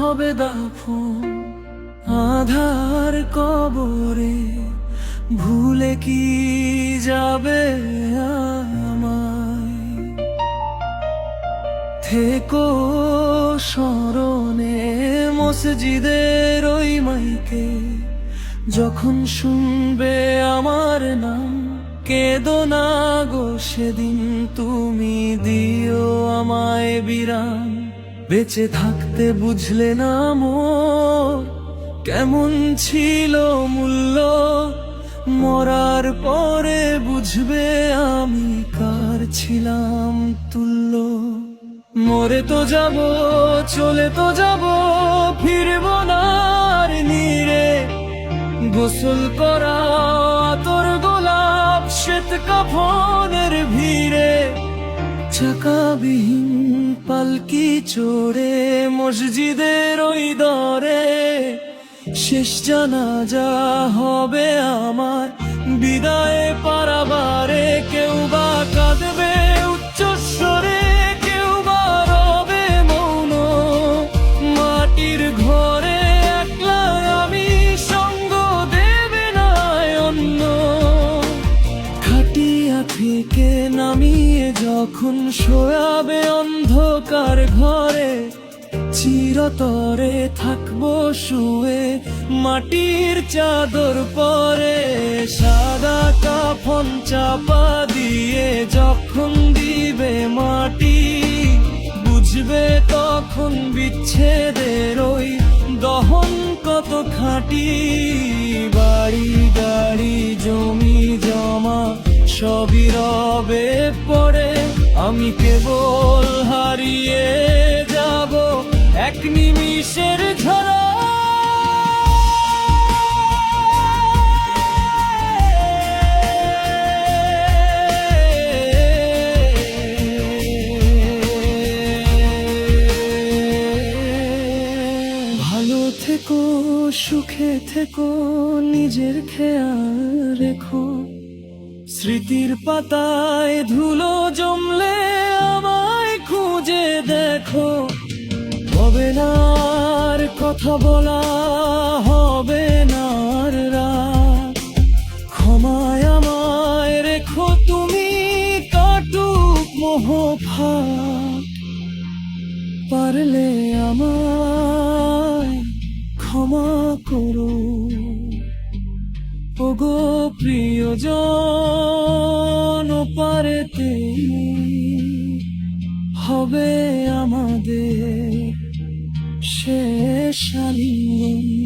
হবে দাফন, আধার কবরে ভুলে কি যাবে থেকো স্মরণে মসজিদের ওই মাইকে, যখন শুনবে আমার নাম, কেদো না গো সেদিন তুমি দিও আমায় বিরাম। বেঁচে থাকতে বুঝলে না মোর কেমন ছিল মূল্য। মরার পরে বুঝবে আমি কার ছিলাম তুল্য। মরে তো যাব, চলে তো যাব, ফিরব না নিরে। গোসল করা তোর গোলাপ, শ্বেত কাফনের ভিড়ে। চাকাবিহীন পালকি চড়ে মসজিদের ওই দরে। শেষ জানাজা হবে আমার, বিদায় পারাবারে। কেউ বা কাঁদবে উচ্চস্বরে, কেউ বা রবে মৌন। মাটির ঘরে একলা আমি সঙ্গ দেবে না অন্য। খাটিয়া থেকে নামিয়ে যখন শোয়াবে অন্ধকার ঘরে, চিরতরে থাকব শুয়ে। মাটির চাদর পরে, সাদা কাফন চাপা দিয়ে যখন দিবে মাটি, বুঝবে তখন বিচ্ছেদের ওই দহন কত খাঁটি। বাড়ি, গাড়ি, জমি, জমা, সবই রবে পড়ে। আমি কেবল হারিয়ে যাব এক নিমিষের ঝরা। ভালো থেকো সুখে থেকো নিজের খেয়াল রেখো। স্মৃতির পাতায় ধুলো জমলে আমায় খুঁজে দেখো। হবে না আর কথা বলা, হবে না রাত। ক্ষমায় আমায় রেখো তুমি কাটুক মোহ ফাঁক পারলে আমায় ক্ষমা করো। ওগো প্রিয়জন পারেতে হবে আমাদের শেষ আলিঙ্গন।